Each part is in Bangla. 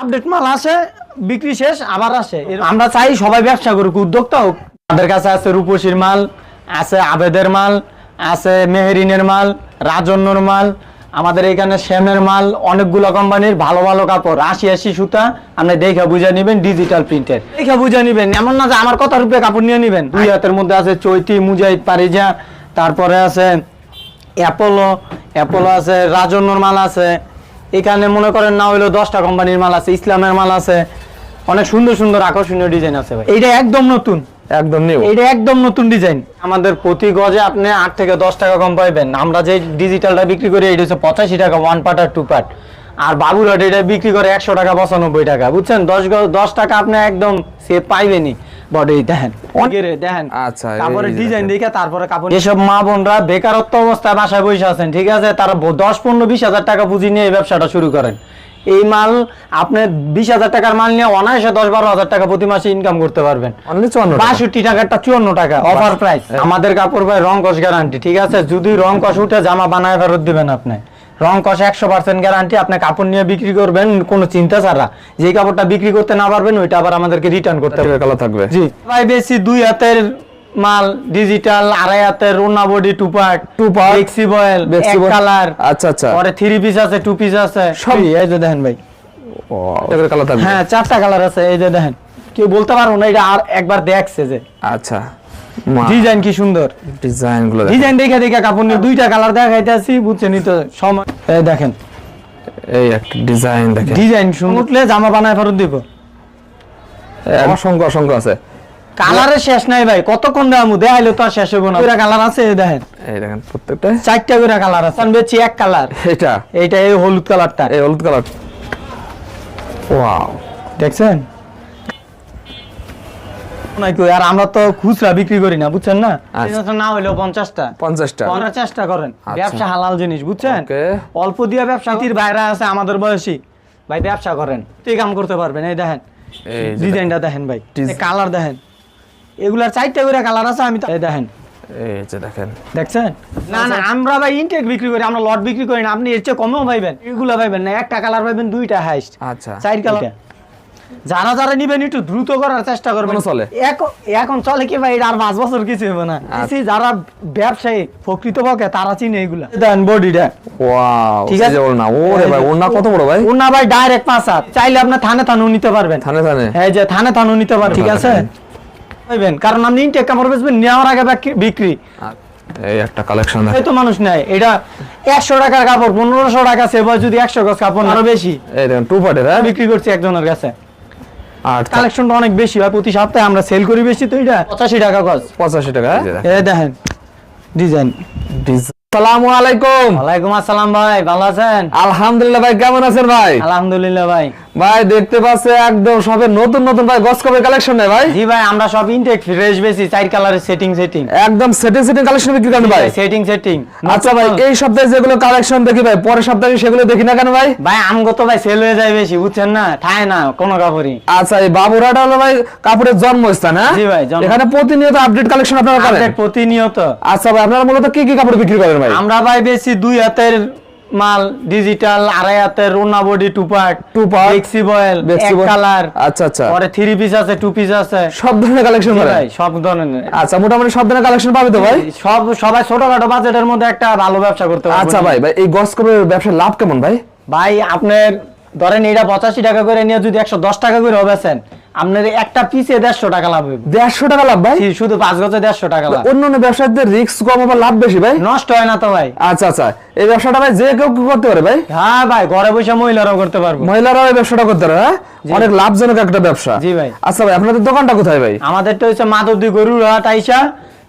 আপডেট মাল আসে, বিক্রি শেষ, আবার আসে। আমরা চাই সবাই ব্যবসা করুক, উদ্যোক্তা হোক। আমাদের কাছে আছে রূপসীর মাল, আছে আবেদের মাল, আছে মেহেরিনের মাল, রাজন্যর মাল, আমাদের এখানে শ্যামের মাল, অনেকগুলো কোম্পানির ভালো ভালো কাপড়, আশি আশি সুতা, আপনি দেখে বুঝে নিবেন ডিজিটাল প্রিন্টের দেখে বুঝে নিবেন, এমন না যে আমার কথা রূপে কাপড় নিয়ে নিবেন। দুই হাতের মধ্যে আছে চৈতি, মুজাহিদ, পারিজা, তারপরে আছে অ্যাপোলো অ্যাপোলো আছে, রাজন্যর মাল আছে এখানে মনে করেন না হইল দশটা কোম্পানির মাল আছে ইসলামের মাল আছে অনেক সুন্দর সুন্দর আকর্ষণীয় ডিজাইন আছে ভাই। এইটা একদম নতুন? একদম নিউ এইটা একদম নতুন ডিজাইন আমাদের প্রতি গজে আপনি আট থেকে দশ টাকা কম পাইবেন। আমরা যে ডিজিটালটা বিক্রি করি এটা হচ্ছে পঁচাশি টাকা ওয়ান পার্ট আর টু পার্ট আর বাবুরহাট এটা বিক্রি করে একশো টাকা পঁচানব্বই টাকা বুঝছেন? দশ দশ টাকা আপনি একদম সে পাইবেনই। বডি দেখেন। অনেকের দেখেন। আচ্ছা, এই ডিজাইন দেখে তারপরে কাপড় এসব মা বোনরা বেকারত্ব অবস্থায় বাসায় বসে আছেন ঠিক আছে? তারা দশ পনেরো বিশ হাজার টাকা পুঁজি নিয়ে এই ব্যবসাটা শুরু করেন। এই মাল আপনি বিশ হাজার টাকার মাল নিয়ে অনায়াসে দশ বারো হাজার টাকা প্রতি মাসে ইনকাম করতে পারবেন। বাষট্টি টাকাটা চুয়ান্ন টাকা অফার প্রাইস আমাদের কাপড় ভাই রং কস গ্যারান্টি ঠিক আছে? যদি রং কষ উঠে জামা বানায় ফেরত দিবেন আপনি। রং কস একশো পার্সেন্ট গ্যারান্টি আপনি কাপড় নিয়ে বিক্রি করবেন কোনো চিন্তা ছাড়া। যে কাপড়টা বিক্রি করতে না পারবেন ওইটা আবার আমাদেরকে রিটার্ন করতে হবে। কালার থাকবে। জি। ভাই বেশি দুই হাতের মাল ডিজিটাল আড়াই হাতের রোনা body two part Two part, বেক্সি বয়েল Flexi-boil। কালার আচ্ছা আচ্ছা। পরে থ্রি পিস আছে টু পিস আছে। সবই এই যে দেখেন ভাই। কালার থাকবে। হ্যাঁ চারটা কালার আছে এই যে দেখেন। কেউ বলতে পারব না এটা আর একবার দেখছে যে। আচ্ছা। ডিজাইন কি সুন্দর? ডিজাইনগুলো ডিজাইন দেখে দেখে কাপড় নিয়ে দুইটা কালার দেখাইতেছি বুঝছেন তো? সময় এই দেখেন। এই একটা ডিজাইন দেখেন। ডিজাইন উঠলে জামা বানায় ফেরত দিব। অসংখ্য অসংখ্য আছে। কালারের শেষ নাই ভাই। কতক্ষণ দেওয়ামু দেখাইলে তো আর শেষ হব না। দুইটা কালার আছে এই দেখেন। এই দেখেন প্রত্যেকটা। চারটা করে কালার আছে। আমি বেচি এক কালার এটা এইটা এই হলুদ কালারটা এই হলুদ কালার ওয়াও দেখছেন? আর আমরা তো খুচরা বিক্রি করি না বুঝছেন না? আচ্ছা। না হইলেও পঞ্চাশটা। পঞ্চাশটা? করার চেষ্টা করেন। আচ্ছা। ব্যবসা হালাল জিনিস বুঝছেন? অল্প দিয়ে ব্যবসা বাইরে আছে আমাদের বয়সী। ভাই ব্যবসা করেন। তুই কাম করতে পারবেন এই দেখেন। ডিজাইনটা দেখেন। ভাই। কালার দেখেন। এগুলার চারটা করে কালার আছে আমি এই দেখেন। এই যে দেখেন। দেখছেন? না না আমরা ভাই ইনটেক বিক্রি করি আমরা লট বিক্রি করি না। আপনি এর চেয়ে কমেও পাইবেন এগুলা পাইবেন না একটা কালার পাইবেন দুইটা হাইস্ট আচ্ছা। চার কালার। যারা যারা নিবেন একটু দ্রুত করার চেষ্টা করবেন। চলে? এখন- চলে কি ভাই? আর পাঁচ বছর কিছু হবে না। আচ্ছা। যারা ব্যবসায়ী প্রকৃত পক্ষে তারা চিনে এগুলা। দেন বডিটা। ওয়াও ঠিক আছে? বল না ওরে ভাই ওর না কত বড় ভাই? ওনা ভাই ডাইরেক্ট পাঁচ হাত। চাইলে আপনি থানে থানেও নিতে পারবেন। থানে থানে? এই যে থানে থানেও নিতে পারবেন। ঠিক আছে? পাইবেন কারণ আপনি ইনটেক বেচবেন নেওয়ার আগে বিক্রি। এই একটা কালেকশন এই তো মানুষ নেয় এটা একশো টাকার কাপড় পনেরোশো টাকা সেবা যদি একশো গজ কাপড় আরও বেশি। এই দেখেন টু পার্টের হ্যাঁ? বিক্রি করছি একজনের কাছে। আর কালেকশনটা অনেক বেশি হয় প্রতি সপ্তাহে আমরা সেল করি বেশি তো এটা পঁচাশি টাকা গজ। পঁচাশি টাকা। হ্যাঁ দেখেন। ডিজাইন ডিজাইন সালামু আলাইকুম। ওয়ালাইকুম আসসালাম ভাই ভালো আছেন? আলহামদুলিল্লাহ ভাই কেমন আছেন ভাই? আলহামদুলিল্লাহ ভাই। ভাই দেখতে পাচ্ছে একদম সবে নতুন নতুন ভাই গস কপের কালেকশন নেই ভাই? জি ভাই আমরা সব ইনটেক ফ্রেশ বেশি চার কালারের সেটিং সেটিং একদম সেটিং সেটিং কালেকশন বিক্রি করেন ভাই? সেটিং সেটিং আচ্ছা ভাই এই সপ্তাহে যেগুলো কালেকশন দেখি ভাই পরের সপ্তাহে সেগুলো দেখি না কেন ভাই? ভাই আমগো তো ভাই সেল হয়ে যায় বেশি বুঝছেন না? ঠায় না কোনো কাপড়ই। আচ্ছা এই বাবুরাট হলো ভাই কাপড়ের জন্মস্থান হ্যাঁ? জি ভাই, এখানে প্রতিনিয়ত আপডেট কালেকশন আপনারা করেন? প্রতিনিয়ত। আচ্ছা ভাই আপনারা মূলত কি কি কাপড় বিক্রি করেন ভাই। আমরা ভাই বেশি দুই হাতের মাল ডিজিটাল আড়াই হাতের ওনা বডি টু পার্ট বেক্সি বয়েল Bexi কালার আচ্ছা আচ্ছা। পরে থ্রি পিস আছে টু পিস আছে। সব ধরনের কালেকশন জি ভাই সব ধরনের। আচ্ছা মোটামুটি সব ধরনের কালেকশন পাবে তো ভাই? সব সবাই ছোটখাটো বাজেটের মধ্যে একটা ভালো ব্যবসা করতে পারবে। আচ্ছা ভাই ভাই এই গস কপের ব্যবসার লাভ কেমন ভাই? ভাই আপনার ধরেন এটা পঁচাশি টাকা করে নিয়ে যদি একশো দশ টাকা করে বেচেন আপনার একটা পিসে দেড়শো টাকা লাভ হবে দেড়শো টাকা লাভ ভাই? শুধু পাঁচ গজে দেড়শো টাকা লাভ। অন্য অন্য ব্যবসায়ীদের রিস্ক কম আবার লাভ বেশি ভাই? নষ্ট হয় না তো ভাই। আচ্ছা আচ্ছা। এই ব্যবসাটা ভাই যে কেউ করতে পারে ভাই? হ্যাঁ ভাই ঘরে বসে মহিলারাও করতে পারব। মহিলারাও এই ব্যবসাটা করতে পারে হ্যাঁ? অনেক লাভজনক একটা ব্যবসা। জি ভাই। আচ্ছা ভাই আপনাদের দোকানটা কোথায় ভাই? আমাদেরটা হচ্ছে মাধবদী গরুর হাট আইসা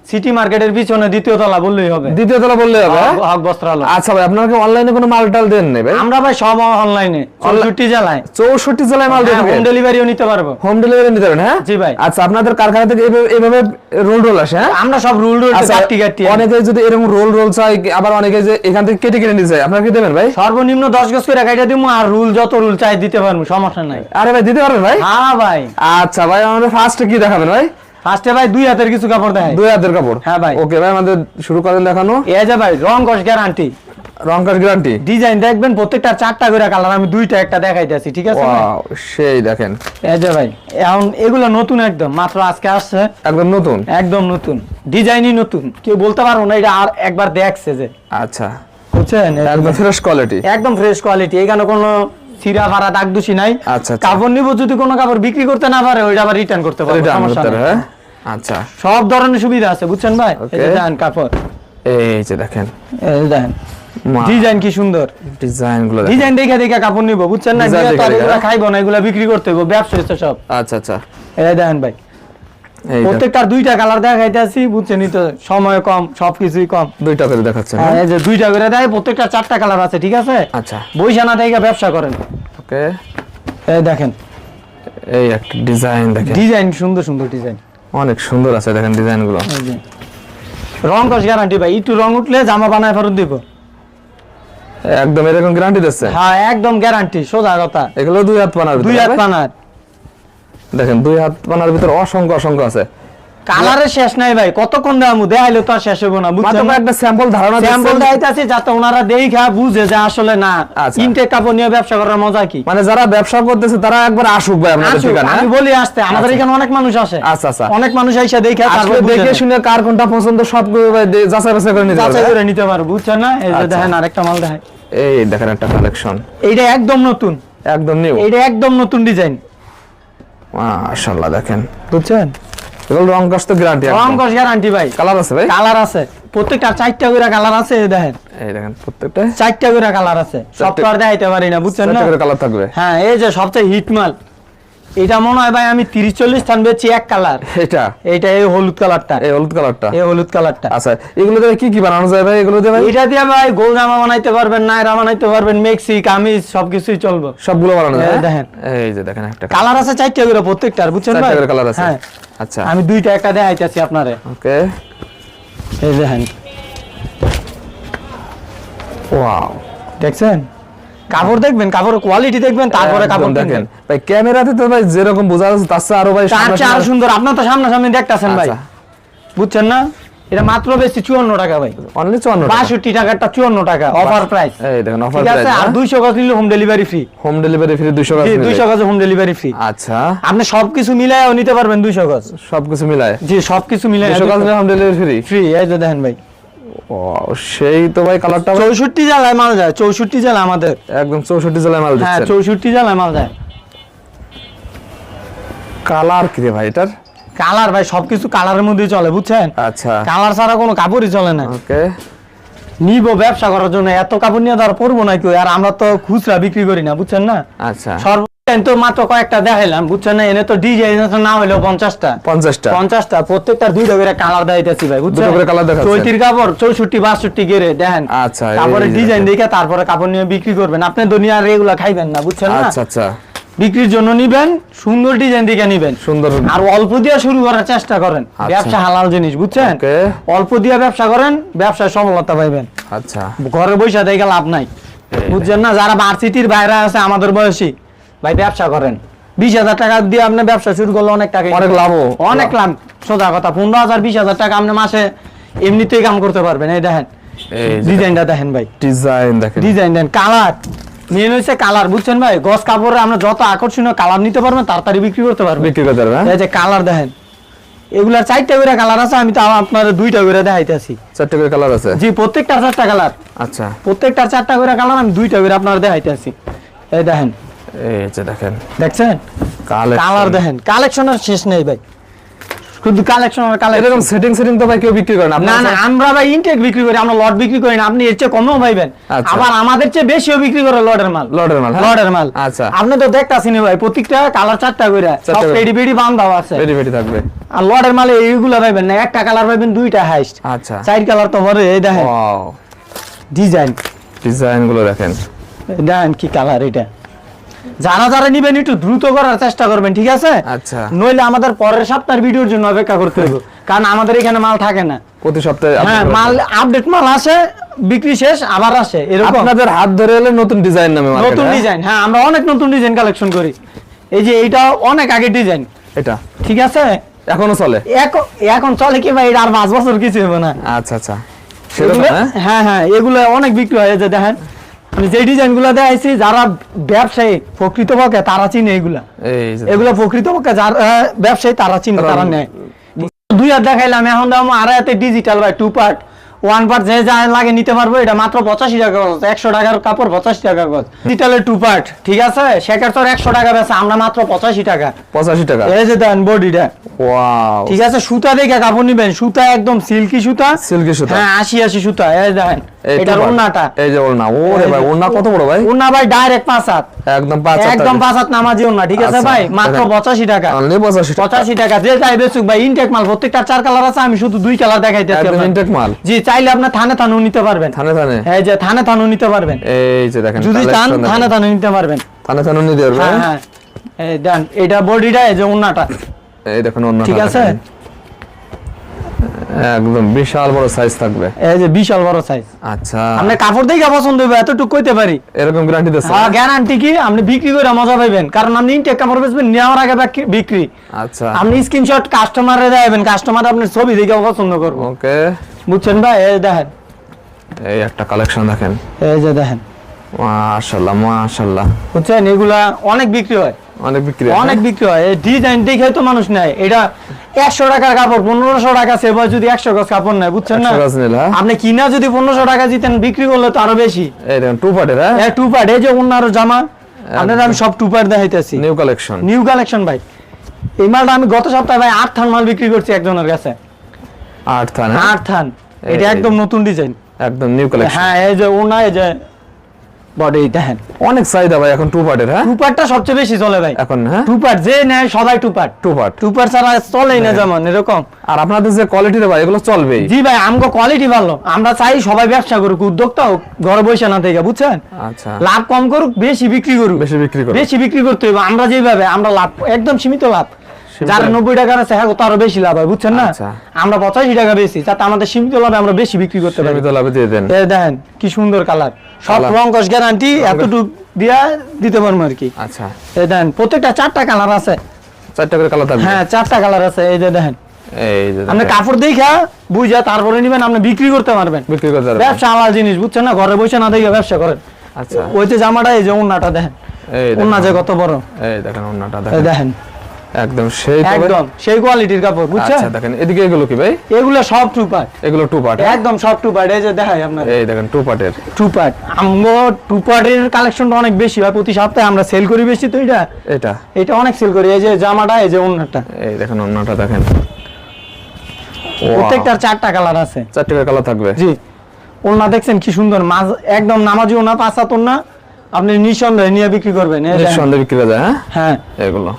সিটি মার্কেটের পিছনে দ্বিতীয় তলা বললেই হবে। দ্বিতীয় তলা বললে হবে হ্যাঁ? হক বস্ত্রালয় আচ্ছা ভাই আপনারা কি অনলাইনে কোনো মাল টাল দেন ভাই? আমরা ভাই সব অনলাইনে চৌষট্টি জেলায়। চৌষট্টি জেলায় মাল দিয়ে হোম ডেলিভারিও নিতে পারব। হোম ডেলিভারি নিতে পারেন হ্যাঁ? জি ভাই। আচ্ছা আপনাদের কারখানা থেকে এইভাবে এইভাবে রোল রোল আসে হ্যাঁ? আমরা সব রুল রুল কাটি কাটি অনেকে যদি এরকম রোল রোল চাই আবার অনেকে যে এখান থেকে কেটে কেটে নিতে চায় আপনারা কি দেবেন ভাই? সর্বনিম্ন দশ গজ করে কাইটা দিব আর রুল যত রুল চাই দিতে পারব সমস্যা নাই। আরে ভাই দিতে পারবেন ভাই? হ্যাঁ ভাই। আচ্ছা ভাই আমাদের ফার্স্টে কি দেখাবেন ভাই? ফার্স্টে ভাই দুই হাতের কিছু কাপড় দেয় দুই হাতের কাপড়? হ্যাঁ ভাই। ওকে ভাই আমাদের শুরু করেন দেখানো। এই যে ভাই রং কস গ্যারান্টি রং কাঠ গ্যারান্টি ডিজাইন দেখবেন প্রত্যেকটা চারটা করে কালার আমি দুইটা একটা দেখাইতেছি ঠিক আছে সেই দেখেন। এই যে ভাই এখন এগুলো নতুন একদম মাত্র আজকে আসছে। একদম নতুন? একদম নতুন। ডিজাইনই নতুন। কেউ বলতে পারব না এটা আর একবার দেখছে যে। আচ্ছা। বুঝছেন? একদম ফ্রেশ কোয়ালিটি একদম ফ্রেশ কোয়ালিটি এখানে কোনো সিরা ভাড়া দাগ দোষী নাই। আচ্ছা, আচ্ছা। কাপড় নিব যদি কোনো কাপড় বিক্রি করতে না পারে ওইটা আবার রিটার্ন করতে পারবে সমস্যা নাই। হ্যাঁ? আচ্ছা। সব ধরনের সুবিধা আছে বুঝছেন ভাই? এই দেখেন কাপড়। এই যে দেখেন। এই দেখেন ডিজাইন কি সুন্দর। ডিজাইনগুলো ডিজাইন দেখে দেখে কাপড় নিব বুঝছেন না? এগুলা হ্যাঁ? খাইবো না এগুলো বিক্রি করতে হবে ব্যবসা সব। আচ্ছা আচ্ছা। এই দেখেন ভাই। প্রত্যেকটার দুইটা কালার দেখাইতে আছি বুঝছেনই তো সময় কম সবকিছুই কম। দুইটা করে দেখাচ্ছেন হ্যাঁ, এই যে দুইটা করে দেয় প্রত্যেকটা চারটা কালার আছে ঠিক আছে? আচ্ছা। বৈশানা থেকে ব্যবসা করেন। ওকে। এই দেখেন। এই একটা ডিজাইন দেখেন। ডিজাইন সুন্দর সুন্দর ডিজাইন। অনেক সুন্দর আছে দেখেন ডিজাইনগুলো রং কস গ্যারান্টি ভাই একটু রং উঠলে জামা বানায় ফেরত দিব। একদম এরকম গ্যারান্টি দিচ্ছে? হ্যাঁ একদম গ্যারান্টি সোজা কথা। এগুলো দুই হাত পানার দুই হাত? পানার দেখেন দুই হাত পানার ভিতরে অসংখ্য অসংখ্য আছে। কালারের শেষ নাই ভাই কতক্ষণ দামু দেখাইলে তো আর শেষ হব না বুঝছেন একটা স্যাম্পল ধারণা স্যাম্পল দিচ্ছেন। যাতে ওনারা দেখা বুঝে যে আসলে না। আচ্ছা। ইনটেক কাপড় নিয়ে ব্যবসা করার মজা কি? মানে যারা ব্যবসা করতেছে তারা একবার আসুক ভাই আপনাদের ঠিকানা আমি বলি আসতে আমাদের এখানে অনেক মানুষ আসে। আচ্ছা, আচ্ছা। অনেক মানুষ আইসা দেখে আসলে দেখে শুনে কার কোনটা পছন্দ দে- যাচাই বাছাই করে নিতে যাচাই হবে করে নিতে পারব বুঝছেন না? এই যে আচ্ছা। দেখেন আরেকটা মাল দেখেন এই দেখেন একটা কালেকশন এইটা একদম নতুন। একদম নিউ এইটা একদম নতুন ডিজাইন মাশাআল্লাহ দেখেন। বুঝছেন? এগুলো রং কষ্ট তো গ্যারান্টি রং কষ্ট গ্যারান্টি ভাই। কালার আছে ভাই? কালার আছে। প্রত্যেকটা চারটা করে কালার আছে দেখেন। এই দেখেন প্রত্যেকটা। চারটা করে কালার আছে। সব তো আর দেখাইতে পারি না বুঝছেন না? কালার থাকবে। হ্যাঁ এই যে সবচেয়ে হিট মাল। এটা মনে হয় ভাই আমি তিরিশ চল্লিশ স্থান বেচছি এক কালার। এটা? এইটা এই হলুদ কালারটা। এই হলুদ কালারটা? এই হলুদ কালারটা। আচ্ছা এগুলো দিয়ে কি কি বানানো যায় ভাই? এগুলো দিয়ে ভাই? এটা দিয়ে ভাই গোল জামা বানাইতে পারবেন নাইরা বানাইতে পারবেন মেক্সি কামিজ সবকিছুই চলবে। সবগুলো বানানো যায়? দেখেন। এই যে দেখেন একটা কালার। আছে চারটা করে প্রত্যেকটার বুঝছেন ভাই? করে কালার আছে। হ্যাঁ। আচ্ছা। আমি দুইটা একটা দেখাইতেছি আপনারে। ওকে। এই দেখেন। ওয়াও। দেখছেন? কাপড় দেখবেন কাপড়ের কোয়ালিটি দেখবেন তারপরে কাপড় দেখেন। ভাই ক্যামেরাতে তো ভাই যেরকম বোঝা যাচ্ছে তার চেয়ে আরও ভাই তার চেয়ে আরও সুন্দর। আপনার তো সামনাসামনি দেখতেছেন ভাই। আচ্ছা। বুঝছেন না? এটা মাত্র বেশি চুয়ান্ন টাকা ভাই। অনলি 54 টাকা। বাষট্টি টাকাটা চুয়ান্ন টাকা অফার প্রাইস এই দেখেন অফার প্রাইস আর দুইশো গজ নিলে home delivery free home delivery free 200 টাকা দুইশো গজ হোম ডেলিভারি ফ্রি আচ্ছা। আপনি সবকিছু মিলায়ও নিতে পারবেন দুইশো গজ। সবকিছু মিলায়। জি সবকিছু মিলায় 200 টাকা হোম ডেলিভারি ফ্রি ফ্রি এই যে দেখেন ভাই। সেই তো ভাই কালারটা চৌষট্টি জেলায় মাল যায় চৌষট্টি জেলা আমাদের। একদম 64 জেলায় মাল হ্যাঁ চৌষট্টি জেলায় মাল যায়। কালার কি রে ভাই এটার? কালার ভাই সবকিছু কালারের মধ্যেই চলে বুঝছেন? আচ্ছা। কালার ছাড়া কোনো কাপড়ই চলে না। ওকে নিব ব্যবসা করার জন্য এত কাপড় নিয়ে ধর পড়ব না কেউ আর আমরা তো খুচরা বিক্রি করি না বুঝছেন না? আচ্ছা। সর্বোচ্চ তো মাত্র কয়েকটা দেখাইলাম বুঝছেন না? এনে তো ডিজাইন না হলেও পঞ্চাশটা। 50টা পঞ্চাশটা প্রত্যেকটা দুইটা করে কালার দেখাইতেছি ভাই বুঝছেন? করে colour দেখাচ্ছেন। চৈতির কাপড় চৌষট্টি বাষট্টি গেরে দেখেন। আচ্ছা, তারপরে ডিজাইন দেখে তারপরে কাপড় নিয়ে বিক্রি করবেন। আপনি দুনিয়া রেগুলা খাইবেন না বুঝছেন না? আচ্ছা আচ্ছা। বিক্রির জন্য নিবেন সুন্দর ডিজাইন দেখে নিবেন। সুন্দর। আর অল্প দিয়ে শুরু করার চেষ্টা করেন। ব্যবসা হালাল জিনিস বুঝছেন? অল্প দিয়ে ব্যবসা করেন ব্যবসায় সফলতা পাইবেন। আচ্ছা। ঘরে বসে দেখে লাভ নাই। বুঝছেন না? যারা ভার্সিটির বাইরে আছে আমাদের বয়সী ভাই ব্যবসা করেন। বিশ হাজার টাকা দিয়ে আপনি ব্যবসা শুরু করলে অনেক টাকা অনেক লাভ অনেক লাভ। সোজা কথা পনেরো হাজার বিশ হাজার টাকা আপনি মাসে এমনিতেই কাম করতে পারবেন। এই দেখেন ডিজাইনটা দেখেন ভাই। ডিজাইন দেখেন। ডিজাইন দেন কালার। মেন হচ্ছে কালার বুঝছেন ভাই? গস কাপড়ে আমরা যত আকর্ষণীয় কালার নিতে পারবেন তাড়াতাড়ি বিক্রি করতে পারবেন। বিক্রি করতে পারবে হ্যাঁ? এই যে কালার দেখেন এগুলার চারটা করে কালার আছে আমি তো আপনার দুইটা করে দেখাইতেছি চারটে করে কালার আছে? জি প্রত্যেকটা চারটা কালার। আচ্ছা। প্রত্যেকটা চারটা করে কালার আমি দুইটা করে আপনার দেখাইতেছি এই দেখেন এই যে দেখেন। দেখছেন? কালার কালার দেখেন। কালেকশনের শেষ নেই ভাই। শুধু কালেকশন আর কালেকশন এরকম সেটিং সেটিং তো ভাই কেউ বিক্রি করে না। না না আমরা ভাই ইনটেক বিক্রি করি আমরা লট বিক্রি করি না। আপনি এর চেয়ে কমও পাইবেন। আচ্ছা। আবার আমাদের চেয়ে বেশিও বিক্রি করে লটের মাল। লটের মাল হ্যাঁ? লটের মাল। আচ্ছা। আপনি তো দেখতাছেন ভাই প্রত্যেকটা কালার চারটা করে। চারটা সব পেডি পেডি বান্ধাও আছে। রেডি রেডি থাকবে। আর লটের মালে এইগুলা পাইবেন না। একটা কালার পাইবেন দুইটা হাইস্ট আচ্ছা। চার কালার তো ভরে এই দেখেন। ডিজাইন ডিজাইনগুলো দেখেন। দেখেন কি কালার এটা। যারা যারা নিবেন একটু দ্রুত করার চেষ্টা করবেন ঠিক আছে? আচ্ছা। নইলে আমাদের পরের সপ্তাহের ভিডিওর জন্য অপেক্ষা করতে হবে। কারণ আমাদের এখানে মাল থাকে না। প্রতি সপ্তাহে হ্যাঁ মাল আপডেট মাল আসে বিক্রি শেষ আবার আসে এরকম। আপনাদের হাত ধরে এলে নতুন ডিজাইন নামে নতুন হ্যাঁ? ডিজাইন হ্যাঁ আমরা অনেক নতুন ডিজাইন কালেকশন করি। এই যে এইটা অনেক আগে ডিজাইন এটা? ঠিক আছে? এখনও চলে? এখন চলে কি ভাই? এটা আর পাঁচ বছর কিছু হবে না। আচ্ছা আচ্ছা। হ্যাঁ? হ্যাঁ হ্যাঁ এগুলো অনেক বিক্রি হয় এই যে দেখেন। আমি যে ডিজাইনগুলো দেখাইছি যারা ব্যবসায়ী প্রকৃতপক্ষে তারা চিনে এগুলা এগুলো প্রকৃতপক্ষে যারা ব্যবসায়ী তারা চিনে তারা- নেয়। দুই হাত দেখাইলাম এখন দাম আর ডিজিটাল ভাই টু পার্ট ওয়ান পার্ট যে যা লাগে নিতে পারব এটা মাত্র পঁচাশি টাকা গজ একশো টাকার কাপড় পঁচাশি টাকা গজ। ডিজিটালের টু পার্ট ঠিক আছে? শেখার তোর একশো টাকা বেছে আমরা মাত্র পঁচাশি টাকা। পঁচাশি টাকা? এই যে দেন বডিটা ওয়াও ঠিক আছে? সুতা দেখে কাপড় নিবেন। সুতা একদম সিল্কি সুতা। সিল্কি সুতা। হ্যাঁ আশি আশি সুতা। এই দেখেন এই এটার যে ওড়না। ওরে এই ভাই ওড়না কত বড় ভাই? ওন্না ভাই ডাইরেক্ট পাঁচ হাত। একদম পাঁচ হাত। একদম। পাঁচ হাত নামাজি ওন্না ঠিক আছে আচ্ছা, ভাই? মাত্র দেখেন। পঁচাশি টাকা। অনলি পঁচাশি টাকা। পঁচাশি টাকা। যে চাই বেচুক ভাই ইনটেক মাল প্রত্যেকটা চার কালার আছে আমি শুধু দুই কালার দেখাইতেছি একদম। ইনটেক মাল। জি চাইলে আপনার থানে থানু নিতে পারবেন। থানে থানে? এই যে থানে থানু নিতে পারবেন। এই যে দেখেন যদি চান থানে থানু নিতে পারবেন। থানে থানে নিতে পারবে হ্যাঁ হ্যাঁ? এই দেন এটা বডিটা এই যে ওন্নাটা। এই দেখুন অন্য ঠিক আছে? একদম বিশাল বড় সাইজ থাকবে। এই যে বিশাল বড় সাইজ আচ্ছা। আপনি কাপড় দেখে পছন্দ হবে এতটুকু কইতে পারি। এরকম গ্যারান্টি দিচ্ছে হ্যাঁ গ্যারান্টি কি? আপনি বিক্রি করে মজা পাইবেন। কারণ আপনি ইনটেক কাপড় বেচবেন নেওয়ার আগে বিক্রি আচ্ছা। আপনি স্ক্রিনশট কাস্টমারে দেবেন কাস্টমার আপনার ছবি দেখে পছন্দ করবে। ওকে বুঝছেন ভাই? এই দেখেন। এই একটা কালেকশন দেখেন। এই যে দেখেন। মাশাআল্লাহ মাশাআল্লাহ। বুঝছেন? এগুলা অনেক বিক্রি হয়। অনেক বিক্রি হয়, অনেক হ্যাঁ? বিক্রি হয়। এই ডিজাইন দেখে তো মানুষ নেয়। এটা একশো টাকার কাপড় পনেরোশো টাকা সেবা যদি একশো গজ কাপড় নেয় বুঝছেন না? 100 হ্যাঁ? আপনি কিনা যদি পনেরোশো টাকা দিতেন বিক্রি করলে তো আরও বেশি। এই দেখেন টু পার্টের হ্যাঁ? টু পার্ট এই যে অন্য আরও জামা আপনার আমি সব টু পার্ট দেখাইতেছি। নিউ কালেকশন নিউ কালেকশন ভাই। এই মালটা আমি গত সপ্তাহে ভাই আট থান মাল বিক্রি করছি একজনের কাছে। আট থানে আট থান। এটা একদম নতুন ডিজাইন। একদম নিউ কালেকশন হ্যাঁ এই যে ওনা এই যে বডি দেখেন। অনেক চাহিদা ভাই এখন টু পার্টের হ্যাঁ? টু পার্টটা সবচেয়ে বেশি চলে ভাই। এখন হ্যাঁ? টু পার্ট যে নেয় সবাই two part two part two part ছাড়া চলেই না যেমন এরকম। আর আপনাদের যে কোয়ালিটি ভাই এগুলো চলবেই জি ভাই আমগো কোয়ালিটি ভালো। আমরা চাই সবাই ব্যবসা করুক উদ্যোক্তা হোক ঘরে বসে না থেকে বুঝছেন? আচ্ছা। লাভ কম করুক বেশি বিক্রি করুক। বেশি বিক্রি করো বেশি বিক্রি করতে হবে আমরা যেভাবে আমরা লাভ একদম সীমিত লাভ। যার লাভ। নব্বই টাকার আছে হ্যাঁ তো আরও বেশি লাভ হয় বুঝছেন না? আচ্ছা। আমরা পঁচাশি টাকা বেশি যাতে আমাদের সীমিত লাভে আমরা বেশি বিক্রি করতে পারি। সীমিত লাভে দিয়ে দেন। এই দেখেন কি সুন্দর কালার। সব রং কস গ্যারান্টি এতটুক দিয়া দিতে পারব আর কি। আচ্ছা। এই দেখেন প্রত্যেকটা চারটা কালার আছে। চারটা করে কালার থাকবে হ্যাঁ চারটা কালার আছে এই যে দেখেন। আপনি কাপড় দেখা বুঝা তারপরে নিবেন আপনি বিক্রি করতে পারবেন। বিক্রি করতে পারবেন। ব্যবসা আলাদা জিনিস বুঝছেন না? ঘরে বসে না দেখে ব্যবসা করেন। আচ্ছা। ওই যে জামাটা এই যে ওন্নাটা দেখেন। এই ওন্না যে কত বড়। এই দেখেন ওন্নাটা দেখেন। দেখেন। একদম সেই একদম সেই কোয়ালিটির কাপড় বুঝছেন? আচ্ছা দেখেন এদিকে এগুলো কি ভাই? এগুলো সব টু পার্ট এগুলো টু পার্ট একদম সব টু পার্ট এই যে দেখাই আপনার। এই দেখেন টু পার্টের টু পার্ট আমগো টু পার্টের কালেকশনটা অনেক বেশি হয় প্রতি সপ্তাহে আমরা সেল করি বেশি তো এটা? এটা। এটা অনেক সেল করি এই যে জামাটা এই যে ওন্নাটা। এই দেখেন ওন্নাটা দেখেন। প্রত্যেকটার চারটা কালার আছে। চারটে কালার থাকবে? জি। ওন্না দেখছেন কি সুন্দর মাছ একদম নামাজি ওনা পাঁচাত ওন্না। আপনি নিঃসন্দেহে নিয়ে বিক্রি করবেন নিঃসন্দেহে বিক্রি করা যায় হ্যাঁ? হ্যাঁ। এগুলো।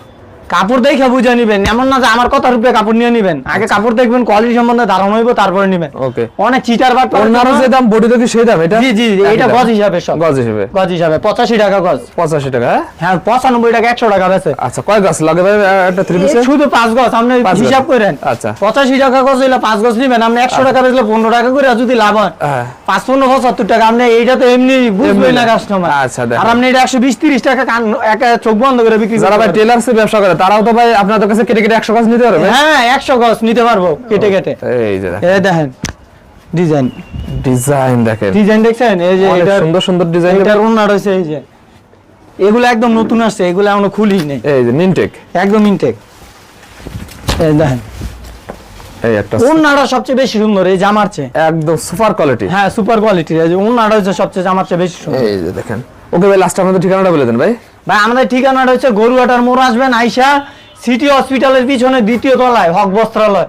কাপড় দেখে বুঝে নিবেন। এমন না যে আমার কথা রূপে কাপড় নিয়ে নিবেন। আগে কাপড় দেখবেন কোয়ালিটি সম্বন্ধে ধারণা হইব তারপরে নিবেন। ওকে অনেক চিটার বাট ওনারও যে দাম বডি দেখি সেই দাম এটা? জি জি এটা গজ হিসাবে সব। গজ হিসেবে। গজ হিসাবে পঁচাশি টাকা গজ। পঁচাশি টাকা হ্যাঁ? হ্যাঁ পঁচানব্বই টাকা একশো টাকা বেছে আচ্ছা কয় গাছ লাগে ভাই? একটা থ্রি পিসে শুধু পাঁচ গজ আপনি হিসাব করেন। আচ্ছা। পঁচাশি টাকা গজ হইলে পাঁচ গজ নিবেন আপনি একশো টাকা বেচলে পনেরো টাকা করে যদি লাভ হয়। হ্যাঁ। পাঁচ পনেরো পঁচাত্তর টাকা আপনি এইটা তো এমনি বুঝবেই এমনি না। কাস্টমার আচ্ছা। আর আপনি এটা একশো বিশ তিরিশ টাকা কান একা চোখ বন্ধ করে বিক্রি যারা ভাই। টেলার্স ব্যবসা করে তারাও তো ভাই আপনাদের কাছে কেটে কেটে একশো গাছ নিতে পারবে? হ্যাঁ একশো গজ নিতে পারব কেটে কেটে। এই যে এই দেখেন ডিজাইন। ডিজাইন দেখেন। ডিজাইন দেখছেন? এই যে এটা সুন্দর সুন্দর ডিজাইন। এটার ওনার হয়েছে এই যে। এগুলো একদম নতুন আসছে এগুলো এখনও খুলি নেই। এই যে নিনটেক একদম ইনটেক এই দেখেন। এই একটা ওনাটা সবচেয়ে বেশি সুন্দর এই জামার চেয়ে। একদম সুপার কোয়ালিটি হ্যাঁ সুপার কোয়ালিটির এই যে ওনাটা হচ্ছে সবচেয়ে জামার চেয়ে বেশি সুন্দর। এই যে দেখেন। ওকে ভাই লাস্ট আমাদের ঠিকানাটা বলে দেন ভাই। ভাই, আমাদের ঠিকানাটা হচ্ছে গরুয়াটার মোড় আসবেন, আইসা সিটি হসপিটালের পিছনে দ্বিতীয় তলায়, হক বস্ত্রালয়।